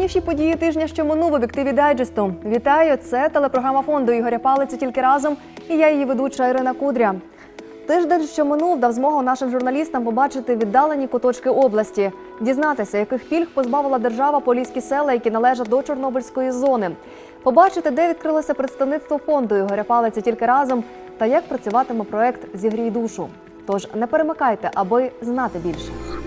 найголовніші події тижня, що минув в об'єктиві дайджесту. Вітаю! Це телепрограма фонду Ігоря Палиці тільки разом. І я її ведуча Ірина Кудря. Тиждень, що минув, дав змогу нашим журналістам побачити віддалені куточки області, дізнатися, яких пільг позбавила держава поліські села, які належать до Чорнобильської зони, побачити, де відкрилося представництво фонду Ігоря Палиці тільки разом, та як працюватиме проект Зігрій душу. Тож не перемикайте, аби знати більше.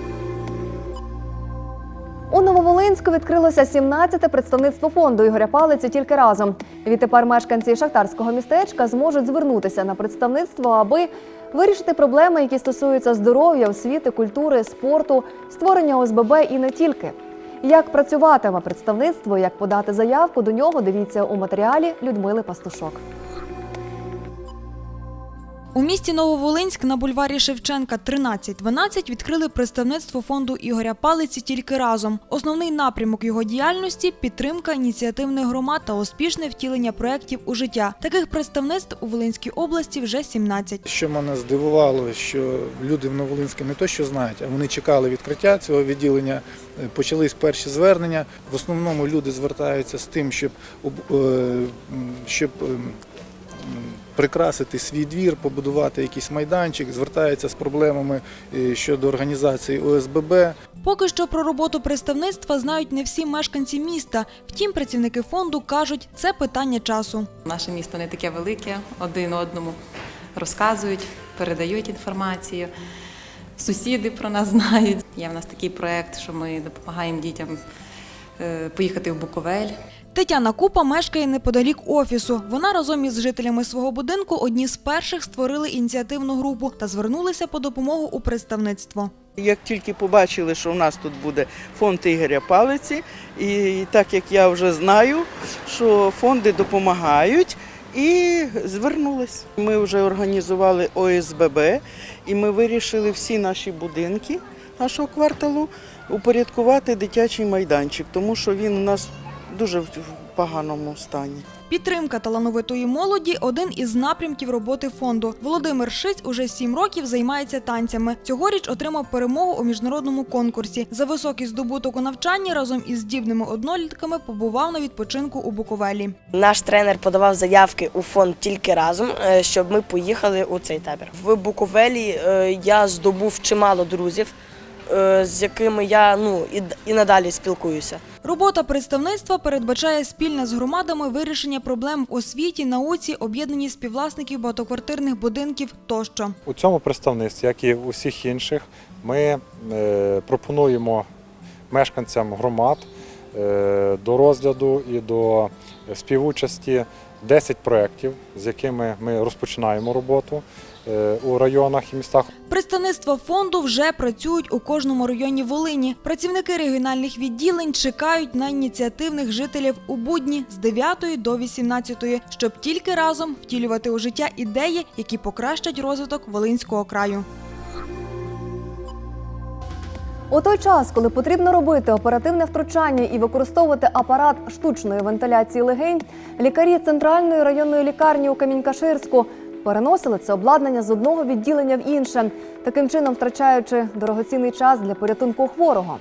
У Нововолинську відкрилося 17-те представництво фонду Ігоря Палиці тільки разом. Відтепер мешканці шахтарського містечка зможуть звернутися на представництво, аби вирішити проблеми, які стосуються здоров'я, освіти, культури, спорту, створення ОСББ і не тільки. Як працюватиме представництво, як подати заявку до нього, дивіться у матеріалі Людмили Пастушок. У місті Нововолинськ на бульварі Шевченка 13-12 відкрили представництво фонду Ігоря Палиці тільки разом. Основний напрямок його діяльності підтримка ініціативних громад та успішне втілення проєктів у життя. Таких представництв у Волинській області вже 17. Що мене здивувало, що люди в Новолинську не то що знають, а вони чекали відкриття цього відділення. Е, Почались перші звернення. В основному люди звертаються з тим, щоб, об- е, щоб ем, прикрасити свій двір, побудувати якийсь майданчик, звертаються з проблемами е, щодо організації ОСББ. Поки що про роботу представництва знають не всі мешканці міста. Втім, працівники фонду кажуть, це питання часу. Наше місто не таке велике, один одному розказують, передають інформацію. Сусіди про нас знають. Є в нас такий проєкт, що ми допомагаємо дітям е, поїхати в Буковель. Тетяна Купа мешкає неподалік офісу. Вона разом із жителями свого будинку одні з перших створили ініціативну групу та звернулися по допомогу у представництво. Як тільки побачили, що в нас тут буде фонд Ігоря Палиці, і так як я вже знаю, що фонди допомагають, і звернулись. Ми вже організували ОСББ, і ми вирішили всі наші будинки нашого кварталу упорядкувати дитячий майданчик, тому що він у нас дуже в поганому стані. Підтримка талановитої молоді один із напрямків роботи фонду. Володимир Шиць уже сім років займається танцями. Цьогоріч отримав перемогу у міжнародному конкурсі. За високий здобуток у навчанні разом із здібними однолітками побував на відпочинку у Буковелі. Наш тренер подавав заявки у фонд тільки разом, е, щоб ми поїхали у цей табір. В Буковелі е, я здобув чимало друзів, з якими я ну і, і надалі спілкуюся. Робота представництва передбачає спільне з громадами вирішення проблем в освіті, науці, об'єднані співвласників багатоквартирних будинків тощо. У цьому представництві, як і у всіх інших, ми е, пропонуємо мешканцям громад е, до розгляду і до співучасті 10 проєктів, з якими ми розпочинаємо роботу е, у районах і містах. Представництва фонду вже працюють у кожному районі Волині. Працівники регіональних відділень чекають на ініціативних жителів у будні з 9 до 18, щоб тільки разом втілювати у життя ідеї, які покращать розвиток Волинського краю. У той час, коли потрібно робити оперативне втручання і використовувати апарат штучної вентиляції легень, лікарі центральної районної лікарні у Камінь-Каширську переносили це обладнання з одного відділення в інше, таким чином втрачаючи дорогоцінний час для порятунку хворого.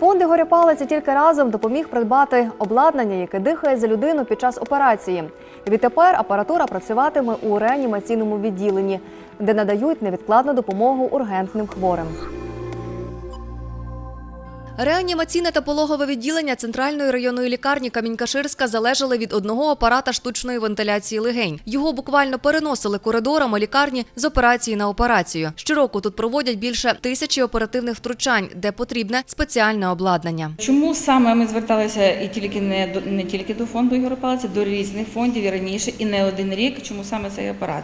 Фонд Ігоря Палиці тільки разом допоміг придбати обладнання, яке дихає за людину під час операції. Відтепер апаратура працюватиме у реанімаційному відділенні, де надають невідкладну допомогу ургентним хворим. Реанімаційне та пологове відділення центральної районної лікарні Камінь-Каширська залежали від одного апарата штучної вентиляції легень. Його буквально переносили коридорами лікарні з операції на операцію. Щороку тут проводять більше тисячі оперативних втручань, де потрібне спеціальне обладнання. Чому саме ми зверталися і тільки не до не тільки до фонду Ігоря Палиця, до різних фондів і раніше, і не один рік. Чому саме цей апарат?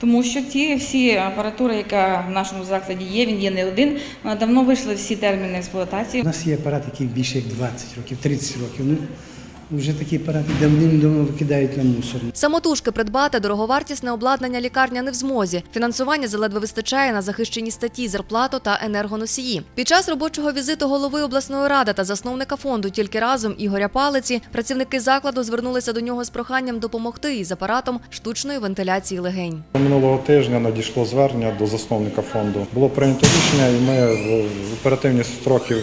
Тому що ті всі апаратури, яка в нашому закладі є, він є не один. Давно вийшли всі терміни експлуатації. Нас є апарат, який більше як 20 років, 30 років. Вже такі апарати давним-давно викидають на мусор. Самотужки придбати дороговартісне обладнання лікарня не в змозі. Фінансування заледве вистачає на захищені статті, зарплату та енергоносії. Під час робочого візиту голови обласної ради та засновника фонду тільки разом Ігоря Палиці працівники закладу звернулися до нього з проханням допомогти із апаратом штучної вентиляції легень. Минулого тижня надійшло звернення до засновника фонду. Було прийнято рішення, і ми в оперативні строки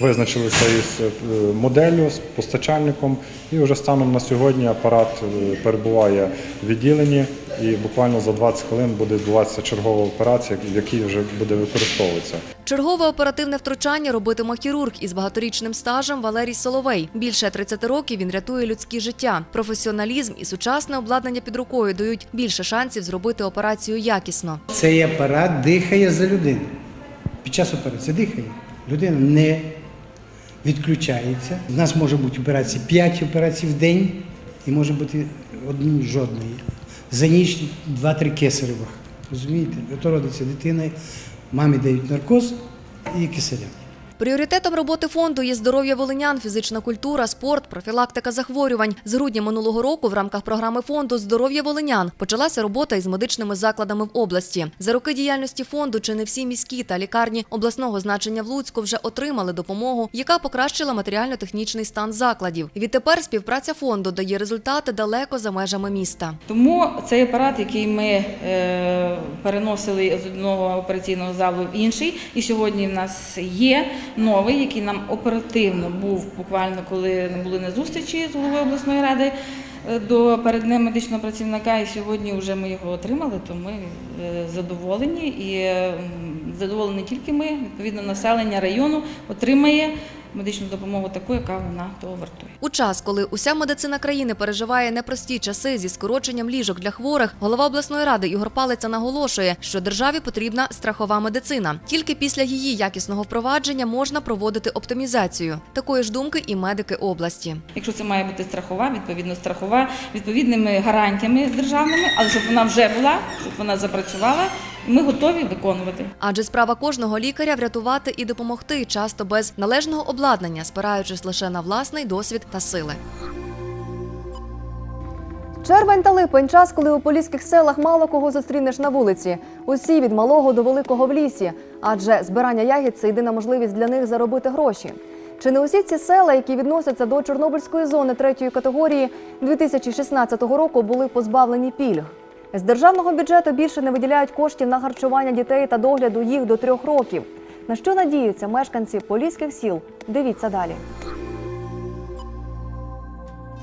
визначилися із е, моделлю, з постачальником. І вже станом на сьогодні апарат е, перебуває в відділенні, і буквально за 20 хвилин буде відбуватися чергова операція, в якій вже буде використовуватися. Чергове оперативне втручання робитиме хірург із багаторічним стажем Валерій Соловей. Більше 30 років він рятує людські життя. Професіоналізм і сучасне обладнання під рукою дають більше шансів зробити операцію якісно. Цей апарат дихає за людину. Під час операції дихає. Людина не відключається. У нас може бути операції 5 операцій в день і може бути одну жодної. За ніч 2-3 кесаревих. Розумієте? Ото родиться дитина, мамі дають наркоз і кисаря. Пріоритетом роботи фонду є здоров'я волинян, фізична культура, спорт, профілактика захворювань. З грудня минулого року в рамках програми фонду Здоров'я волинян почалася робота із медичними закладами в області. За роки діяльності фонду чи не всі міські та лікарні обласного значення в Луцьку вже отримали допомогу, яка покращила матеріально-технічний стан закладів. Відтепер співпраця фонду дає результати далеко за межами міста. Тому цей апарат, який ми е, переносили з одного операційного залу в інший, і сьогодні в нас є новий, який нам оперативно був буквально, коли були на зустрічі з головою обласної ради е, до перед днем медичного працівника. І сьогодні вже ми його отримали, то ми е, задоволені і задоволені тільки ми, відповідно, населення району отримає медичну допомогу таку, яка вона того вартує. У час, коли уся медицина країни переживає непрості часи зі скороченням ліжок для хворих, голова обласної ради Ігор Палиця наголошує, що державі потрібна страхова медицина. Тільки після її якісного впровадження можна проводити оптимізацію. Такої ж думки і медики області. Якщо це має бути страхова, відповідно страхова відповідними гарантіями державними, але щоб вона вже була, щоб вона запрацювала, ми готові виконувати. Адже справа кожного лікаря врятувати і допомогти, часто без належного обладнання, спираючись лише на власний досвід та сили. Червень та липень час, коли у поліських селах мало кого зустрінеш на вулиці. Усі від малого до великого в лісі, адже збирання ягід це єдина можливість для них заробити гроші. Чи не усі ці села, які відносяться до Чорнобильської зони третьої категорії 2016 року, були позбавлені пільг? З державного бюджету більше не виділяють коштів на харчування дітей та догляду їх до трьох років. На що надіються мешканці поліських сіл? Дивіться далі.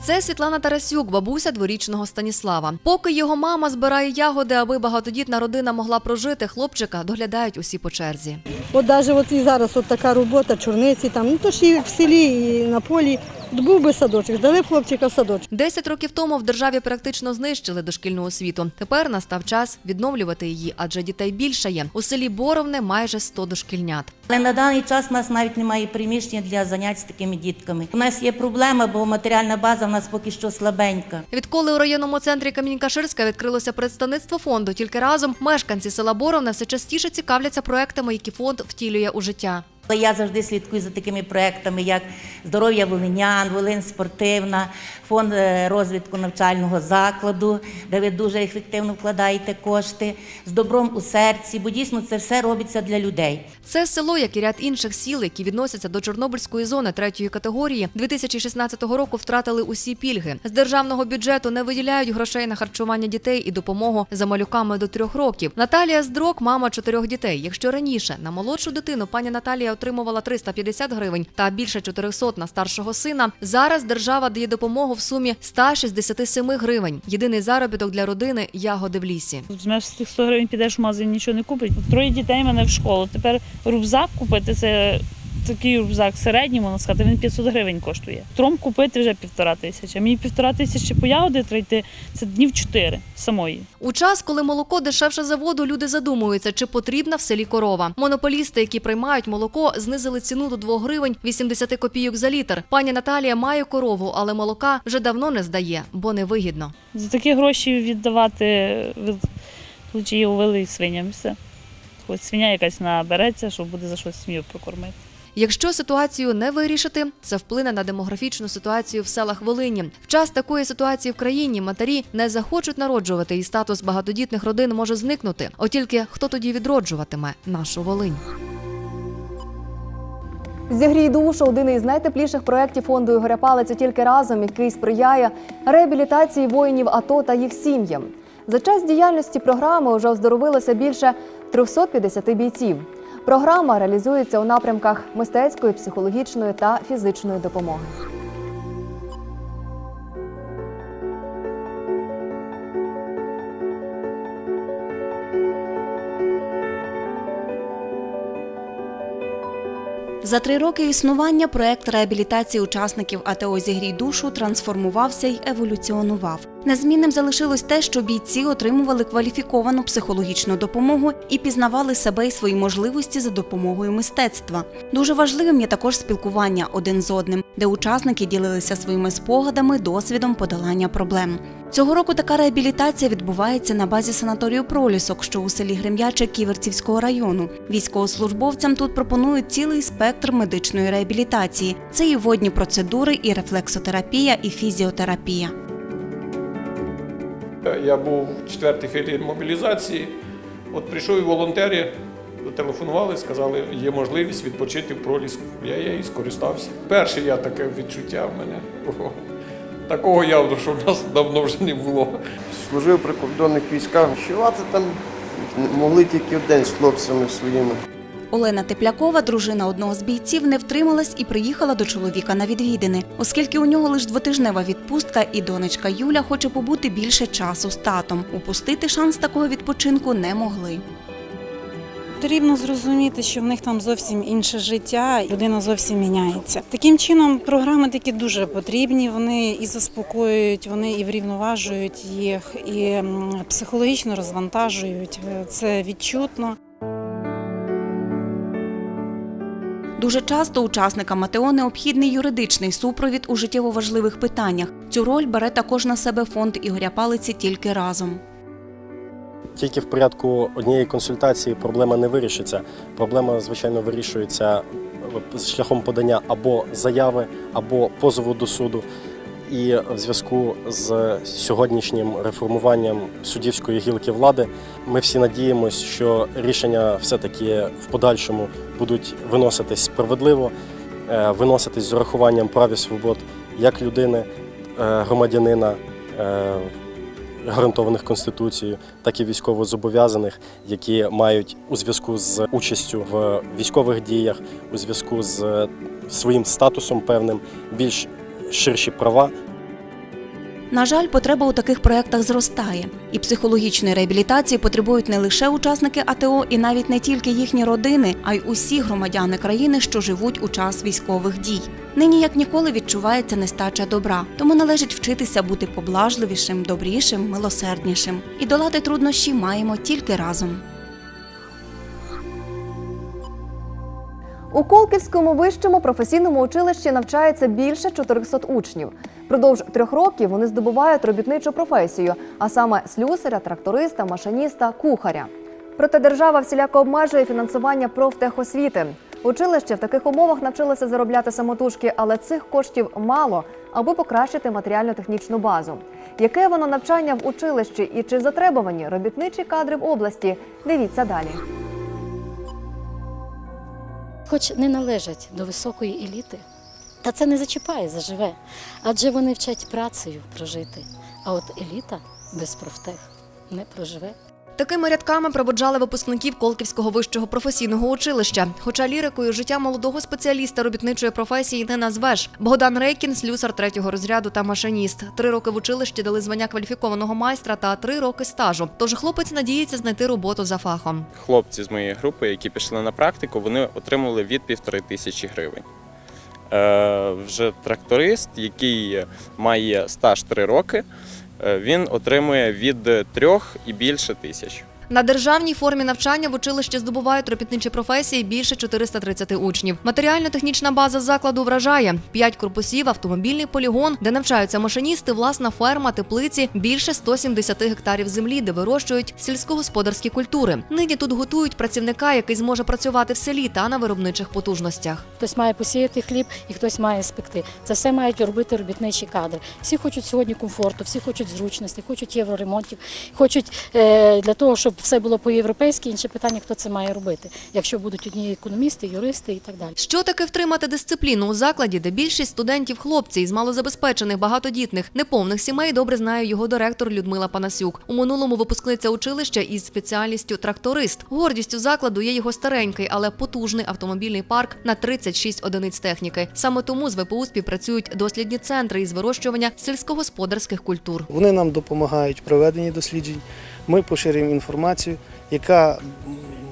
Це Світлана Тарасюк, бабуся дворічного Станіслава. Поки його мама збирає ягоди, аби багатодітна родина могла прожити, хлопчика доглядають усі по черзі. От навіть от і зараз от така робота, чорниці там, ну то ж і в селі, і на полі. Був би садочок, здали б хлопчика в садочок. Десять років тому в державі практично знищили дошкільну освіту. Тепер настав час відновлювати її, адже дітей більше є. У селі Боровне майже 100 дошкільнят. Але на даний час у нас навіть немає приміщення для занять з такими дітками. У нас є проблема, бо матеріальна база в нас поки що слабенька. Відколи у районному центрі Камінь-Каширська відкрилося представництво фонду, тільки разом мешканці села Боровне все частіше цікавляться проектами, які фонд втілює у життя. Але я завжди слідкую за такими проектами, як здоров'я волинян, Волинь спортивна, фонд е, розвитку навчального закладу, де ви дуже ефективно вкладаєте кошти з добром у серці, бо дійсно це все робиться для людей. Це село, як і ряд інших сіл, які відносяться до Чорнобильської зони третьої категорії, 2016 року втратили усі пільги. З державного бюджету не виділяють грошей на харчування дітей і допомогу за малюками до трьох років. Наталія Здрок, мама чотирьох дітей. Якщо раніше на молодшу дитину пані Наталія отримувала 350 гривень та більше 400 на старшого сина, зараз держава дає допомогу в сумі 167 гривень. Єдиний заробіток для родини ягоди в лісі. Візьмеш з тих 100 гривень, підеш в магазин, нічого не купить. Троє дітей мене в школу. Тепер рюкзак купити це такий рюкзак середній, можна сказати, він 500 гривень коштує. Тром купити вже півтора тисячі. Мені півтора тисячі по ягоди трійти це днів чотири самої. У час, коли молоко дешевше за воду, люди задумуються, чи потрібна в селі корова. Монополісти, які приймають молоко, знизили ціну до 2 гривень 80 копійок за літр. Пані Наталія має корову, але молока вже давно не здає, бо невигідно. За такі гроші віддавати її увели свиням. Все. Хоч свиня якась набереться, що буде за щось сім'ю прокормити. Якщо ситуацію не вирішити, це вплине на демографічну ситуацію в селах Волині. В час такої ситуації в країні матері не захочуть народжувати, і статус багатодітних родин може зникнути. От тільки хто тоді відроджуватиме нашу Волинь? Зігрій душу один із найтепліших проєктів фонду Ігоря Палиця тільки разом, який сприяє реабілітації воїнів АТО та їх сім'ям. За час діяльності програми вже оздоровилося більше 350 бійців. Програма реалізується у напрямках мистецької, психологічної та фізичної допомоги. За три роки існування проект реабілітації учасників АТО «Зігрій душу трансформувався й еволюціонував. Незмінним залишилось те, що бійці отримували кваліфіковану психологічну допомогу і пізнавали себе і свої можливості за допомогою мистецтва. Дуже важливим є також спілкування один з одним, де учасники ділилися своїми спогадами, досвідом подолання проблем. Цього року така реабілітація відбувається на базі санаторію Пролісок, що у селі Грем'яче Ківерцівського району. Військовослужбовцям тут пропонують цілий спектр медичної реабілітації. Це і водні процедури, і рефлексотерапія, і фізіотерапія. Я був в четвертій хвилі мобілізації. От прийшов і волонтери, зателефонували, сказали, є можливість відпочити в проліску. Я її скористався. Перше я таке відчуття в мене. Такого явно, що в нас давно вже не було. Служив при кордонних військах. Ночувати там могли тільки в день з хлопцями своїми. Олена Теплякова, дружина одного з бійців, не втрималась і приїхала до чоловіка на відвідини, оскільки у нього лише двотижнева відпустка, і донечка Юля хоче побути більше часу з татом. Упустити шанс такого відпочинку не могли. Потрібно зрозуміти, що в них там зовсім інше життя, людина зовсім міняється. Таким чином, програми такі дуже потрібні. Вони і заспокоюють, вони і врівноважують їх, і психологічно розвантажують. Це відчутно. Дуже часто учасникам АТО необхідний юридичний супровід у життєво важливих питаннях. Цю роль бере також на себе фонд Ігоря Палиці тільки разом. Тільки в порядку однієї консультації проблема не вирішиться. Проблема, звичайно, вирішується е, шляхом подання або заяви, або позову до суду. І в зв'язку з сьогоднішнім реформуванням суддівської гілки влади ми всі надіємося, що рішення все-таки в подальшому будуть виноситись справедливо, е, виноситись з урахуванням прав і свобод як людини, е, громадянина, е, гарантованих Конституцією, так і військовозобов'язаних, які мають у зв'язку з участю в військових діях, у зв'язку з своїм статусом певним більш ширші права. На жаль, потреба у таких проєктах зростає, і психологічної реабілітації потребують не лише учасники АТО, і навіть не тільки їхні родини, а й усі громадяни країни, що живуть у час військових дій. Нині як ніколи відчувається нестача добра, тому належить вчитися бути поблажливішим, добрішим, милосерднішим. І долати труднощі маємо тільки разом. У Колківському вищому професійному училищі навчається більше 400 учнів. Продовж трьох років вони здобувають робітничу професію, а саме слюсаря, тракториста, машиніста, кухаря. Проте держава всіляко обмежує фінансування профтехосвіти. Училище в таких умовах навчилося заробляти самотужки, але цих коштів мало, аби покращити матеріально-технічну базу. Яке воно навчання в училищі і чи затребувані робітничі кадри в області? Дивіться далі. Хоч не належать до високої еліти, та це не зачіпає, заживе, адже вони вчать працею прожити. А от еліта без профтех не проживе. Такими рядками проводжали випускників Колківського вищого професійного училища. Хоча лірикою життя молодого спеціаліста робітничої професії не назвеш. Богдан Рейкін, слюсар третього розряду та машиніст. Три роки в училищі дали звання кваліфікованого майстра та три роки стажу. Тож хлопець надіється знайти роботу за фахом. Хлопці з моєї групи, які пішли на практику, вони отримали від півтори тисячі гривень. Е, вже тракторист, який має стаж 3 роки, він отримує від трьох і більше тисяч. На державній формі навчання в училищі здобувають робітничі професії більше 430 учнів. Матеріально-технічна база закладу вражає: 5 корпусів, автомобільний полігон, де навчаються машиністи, власна ферма, теплиці, більше 170 гектарів землі, де вирощують сільськогосподарські культури. Нині тут готують працівника, який зможе працювати в селі та на виробничих потужностях. Хтось має посіяти хліб і хтось має спекти. Це все мають робити робітничі кадри. Всі хочуть сьогодні комфорту, всі хочуть зручності, хочуть євроремонтів, хочуть е, для того, щоб все було по-європейськи. Інше питання, хто це має робити, якщо будуть одні економісти, юристи і так далі. Що таке втримати дисципліну у закладі, де більшість студентів хлопці із малозабезпечених, багатодітних, неповних сімей добре знає його директор Людмила Панасюк. У минулому випускниця училища із спеціальністю тракторист. Гордістю закладу є його старенький, але потужний автомобільний парк на 36 одиниць техніки. Саме тому з ВПУ співпрацюють дослідні центри із вирощування сільськогосподарських культур. Вони нам допомагають в проведенні досліджень. Ми поширюємо інформацію, яка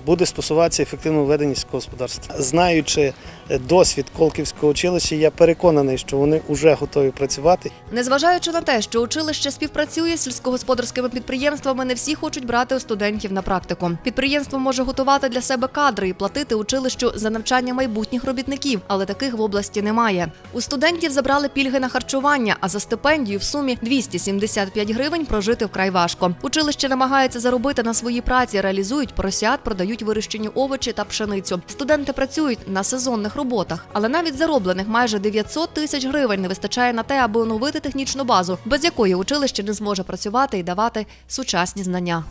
буде стосуватися ефективного ведення сільського господарства. Знаючи досвід Колківського училища, я переконаний, що вони вже готові працювати. Незважаючи на те, що училище співпрацює з сільськогосподарськими підприємствами, не всі хочуть брати у студентів на практику. Підприємство може готувати для себе кадри і платити училищу за навчання майбутніх робітників, але таких в області немає. У студентів забрали пільги на харчування, а за стипендію в сумі 275 гривень прожити вкрай важко. Училище намагається заробити на своїй праці, реалізують поросят, продають вирощені овочі та пшеницю. Студенти працюють на сезонних роботах, але навіть зароблених майже 900 тисяч гривень не вистачає на те, аби оновити технічну базу, без якої училище не зможе працювати і давати сучасні знання.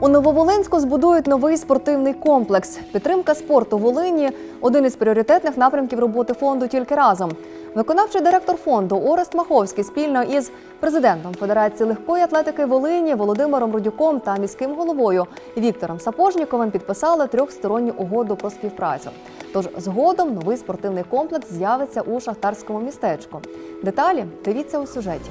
У Нововолинську збудують новий спортивний комплекс. Підтримка спорту в Волині один із пріоритетних напрямків роботи фонду тільки разом. Виконавчий директор фонду Орест Маховський спільно із президентом Федерації легкої атлетики Волині Володимиром Рудюком та міським головою Віктором Сапожніковим підписали трьохсторонню угоду про співпрацю. Тож згодом новий спортивний комплекс з'явиться у шахтарському містечку. Деталі дивіться у сюжеті.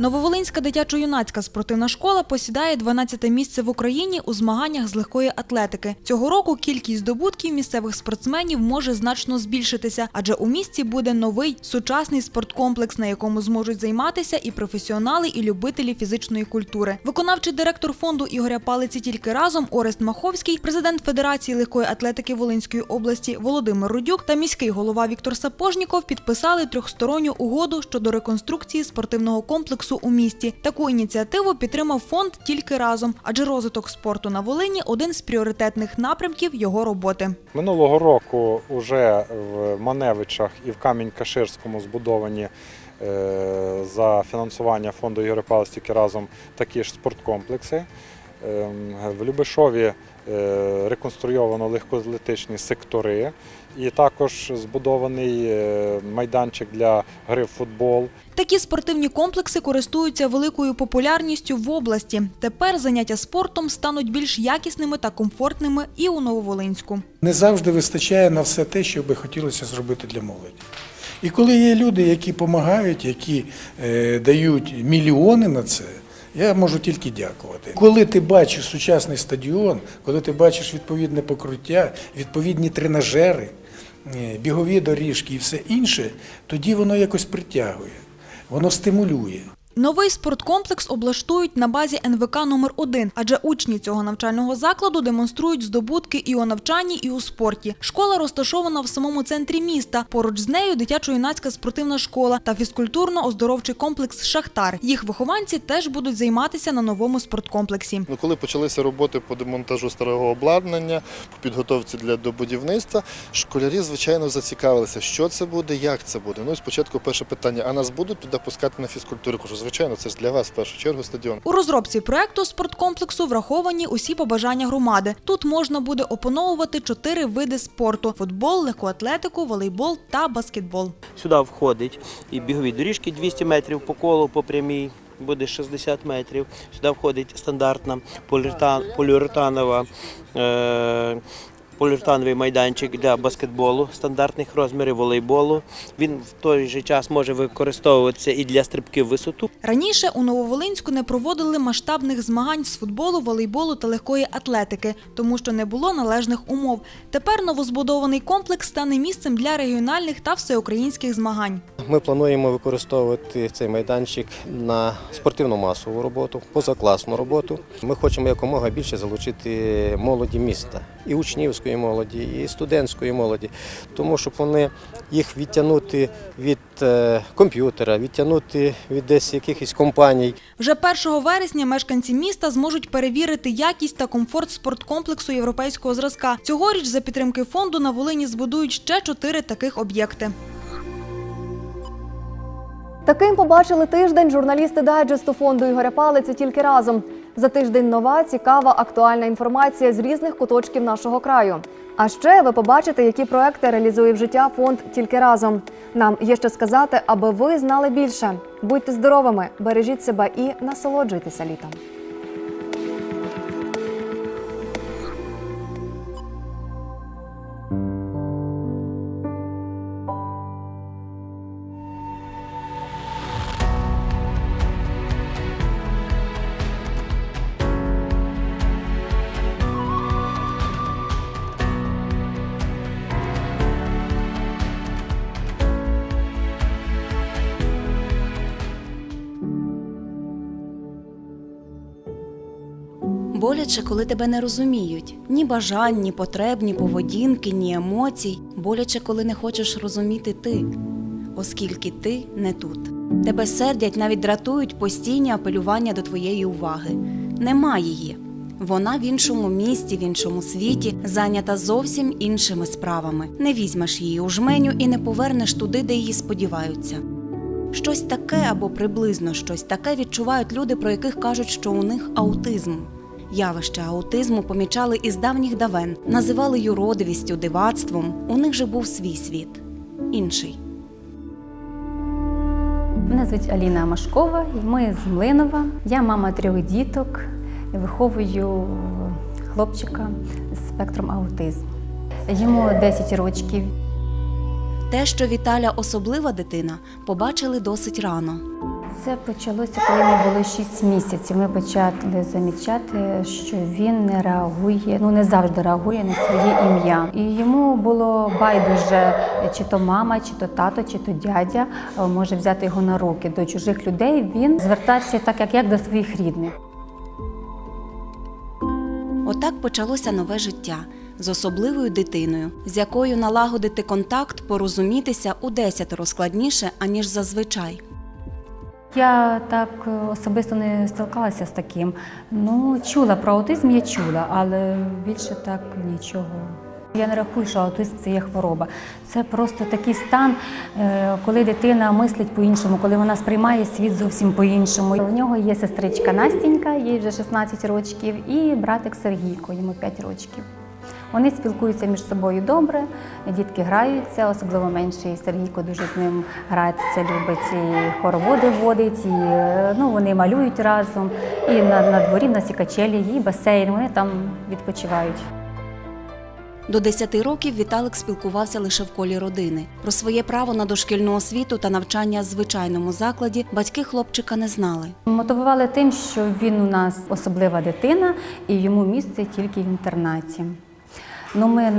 Нововолинська дитячо-юнацька спортивна школа посідає 12 місце в Україні у змаганнях з легкої атлетики. Цього року кількість здобутків місцевих спортсменів може значно збільшитися, адже у місті буде новий сучасний спорткомплекс, на якому зможуть займатися і професіонали, і любителі фізичної культури. Виконавчий директор фонду Ігоря Палиці тільки разом Орест Маховський, президент Федерації легкої атлетики Волинської області Володимир Рудюк та міський голова Віктор Сапожніков підписали трьохсторонню угоду щодо реконструкції спортивного комплексу у місті. Таку ініціативу підтримав фонд тільки разом, адже розвиток спорту на Волині один з пріоритетних напрямків його роботи. Минулого року вже в Маневичах і в Камінь-Каширському збудовані е, за фінансування фонду Ігоря Павловська разом такі ж спорткомплекси. Ем, В Любешові е, реконструйовано легкоатлетичні сектори і також збудований е, майданчик для гри в футбол. Такі спортивні комплекси користуються великою популярністю в області. Тепер заняття спортом стануть більш якісними та комфортними і у Нововолинську. Не завжди вистачає на все те, що би хотілося зробити для молоді. І коли є люди, які допомагають, які е, дають мільйони на це, я можу тільки дякувати. Коли ти бачиш сучасний стадіон, коли ти бачиш відповідне покриття, відповідні тренажери, бігові доріжки і все інше, тоді воно якось притягує, воно стимулює. Новий спорткомплекс облаштують на базі НВК номер 1 адже учні цього навчального закладу демонструють здобутки і у навчанні, і у спорті. Школа розташована в самому центрі міста. Поруч з нею дитячо-юнацька спортивна школа та фізкультурно-оздоровчий комплекс Шахтар. Їх вихованці теж будуть займатися на новому спорткомплексі. Ну, коли почалися роботи по демонтажу старого обладнання, по підготовці для до будівництва, школярі, звичайно, зацікавилися, що це буде, як це буде. Ну і спочатку перше питання: а нас будуть туди пускати на фізкультуру? Кажу, звичайно, це ж для вас в першу чергу стадіон. У розробці проекту спорткомплексу враховані усі побажання громади. Тут можна буде опановувати чотири види спорту: футбол, легкоатлетику, волейбол та баскетбол. Сюди входить і бігові доріжки 200 метрів по колу, по прямій. Буде 60 метрів. Сюди входить стандартна поліуретан- поліуретанова е, поліуретановий майданчик для баскетболу стандартних розмірів, волейболу. Він в той же час може використовуватися і для стрибків в висоту. Раніше у Нововолинську не проводили масштабних змагань з футболу, волейболу та легкої атлетики, тому що не було належних умов. Тепер новозбудований комплекс стане місцем для регіональних та всеукраїнських змагань. Ми плануємо використовувати цей майданчик на спортивну масову роботу, позакласну роботу. Ми хочемо якомога більше залучити молоді міста і учнівської молоді, і студентської молоді, тому щоб вони їх відтягнути від е, комп'ютера, відтягнути від десь якихось компаній. Вже 1 вересня мешканці міста зможуть перевірити якість та комфорт спорткомплексу європейського зразка. Цьогоріч за підтримки фонду на Волині збудують ще чотири таких об'єкти. Таким побачили тиждень журналісти дайджесту фонду Ігоря Палиці тільки разом. За тиждень нова, цікава, актуальна інформація з різних куточків нашого краю. А ще ви побачите, які проекти реалізує в життя фонд тільки разом. Нам є що сказати, аби ви знали більше. Будьте здоровими, бережіть себе і насолоджуйтеся літом. Боляче, коли тебе не розуміють ні бажань, ні потреб, ні поведінки, ні емоцій. Боляче, коли не хочеш розуміти ти, оскільки ти не тут. Тебе сердять, навіть дратують постійні апелювання до твоєї уваги. Нема її. Вона в іншому місті, в іншому світі, зайнята зовсім іншими справами. Не візьмеш її у жменю і не повернеш туди, де її сподіваються. Щось таке або приблизно щось таке відчувають люди, про яких кажуть, що у них аутизм. Явище аутизму помічали із давніх давен, називали юродивістю, дивацтвом. У них же був свій світ, інший. Мене звуть Аліна Машкова, ми з Млинова. Я мама трьох діток, виховую хлопчика з спектром аутизму. Йому 10 років. Те, що Віталя особлива дитина, побачили досить рано. Це почалося, коли йому було 6 місяців. Ми почали замічати, що він не реагує, ну не завжди реагує на своє ім'я. І йому було байдуже, чи то мама, чи то тато, чи то дядя е, може взяти його на руки. До чужих людей він звертався так, як, як до своїх рідних. Отак почалося нове життя з особливою дитиною, з якою налагодити контакт, порозумітися у десятеро складніше, аніж зазвичай. Я так е, особисто не стикалася з таким. Ну, чула про аутизм, я чула, але більше так нічого. Я не рахую, що аутизм це є хвороба. Це просто такий стан, е, коли дитина мислить по-іншому, коли вона сприймає світ зовсім по-іншому. У нього є сестричка Настінька, їй вже 16 років, і братик Сергійко, йому 5 років. Вони спілкуються між собою добре, дітки граються, особливо менший Сергійко дуже з ним гратися, любить і хороводи водить, і е, ну, вони малюють разом. І на, на дворі в нас і качелі, і басейн, вони там відпочивають. До 10 років Віталик спілкувався лише в колі родини. Про своє право на дошкільну освіту та навчання в звичайному закладі батьки хлопчика не знали. Мотивували тим, що він у нас особлива дитина і йому місце тільки в інтернаті. Ну, ми,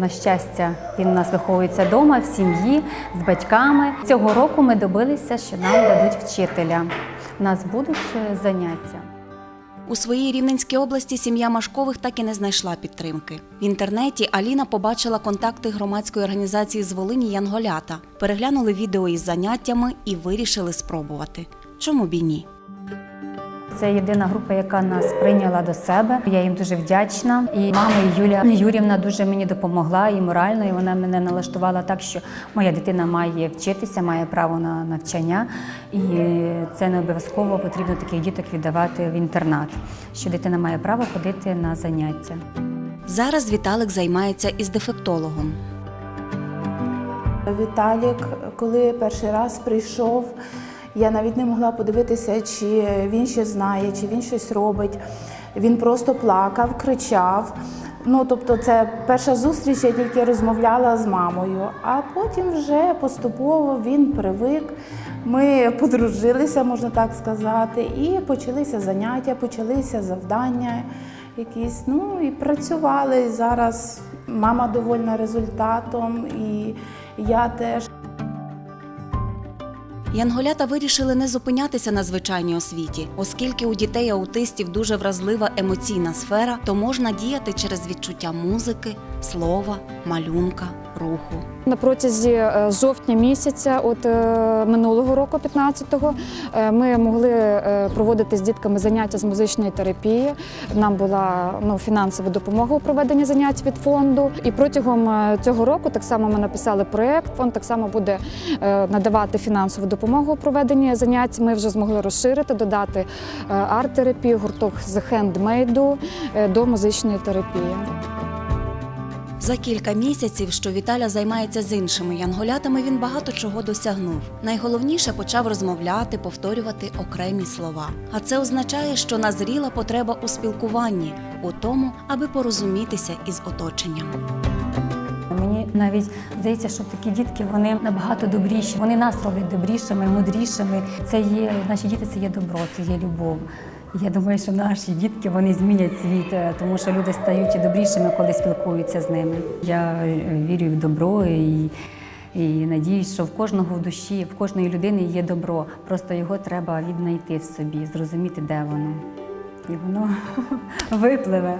на щастя, він у нас виховується вдома, в сім'ї, з батьками. Цього року ми добилися, що нам дадуть вчителя. У нас будуть е, заняття. У своїй Рівненській області сім'я Машкових так і не знайшла підтримки. В інтернеті Аліна побачила контакти громадської організації з Волині Янголята, переглянули відео із заняттями і вирішили спробувати. Чому б і ні? Це єдина група, яка нас прийняла до себе. Я їм дуже вдячна. І мама і Юлія Юрівна дуже мені допомогла і морально. І вона мене налаштувала так, що моя дитина має вчитися, має право на навчання, і це не обов'язково потрібно таких діток віддавати в інтернат. Що дитина має право ходити на заняття. Зараз Віталик займається із дефектологом. Віталік, коли перший раз прийшов, я навіть не могла подивитися, чи він щось знає, чи він щось робить. Він просто плакав, кричав. Ну, тобто, це перша зустріч, я тільки розмовляла з мамою, а потім вже поступово він привик. Ми подружилися, можна так сказати, і почалися заняття, почалися завдання якісь. Ну і працювали. Зараз мама довольна результатом, і я теж. Янголята вирішили не зупинятися на звичайній освіті, оскільки у дітей-аутистів дуже вразлива емоційна сфера, то можна діяти через відчуття музики, слова, малюнка, руху. На протязі е, жовтня місяця, от е, минулого року, 15-го, е, ми могли проводити з дітками заняття з музичної терапії. Нам була ну, фінансова допомога у проведенні занять від фонду. І протягом цього року так само ми написали проєкт. Фонд так само буде надавати фінансову допомогу у проведенні занять. Ми вже змогли розширити, додати арт-терапію, гурток з хендмейду до музичної терапії. За кілька місяців, що Віталя займається з іншими янголятами, він багато чого досягнув. Найголовніше почав розмовляти, повторювати окремі слова. А це означає, що назріла потреба у спілкуванні, у тому, аби порозумітися із оточенням. Мені навіть здається, що такі дітки вони набагато добріші. Вони нас роблять добрішими, мудрішими. Це є наші діти, це є добро, це є любов. Я думаю, що наші дітки вони змінять світ, е, тому що люди стають добрішими, коли спілкуються з ними. Я е, вірю в добро і, і надіюсь, що в кожного в душі, в кожної людини є добро. Просто його треба віднайти в собі, зрозуміти, де воно. І воно випливе.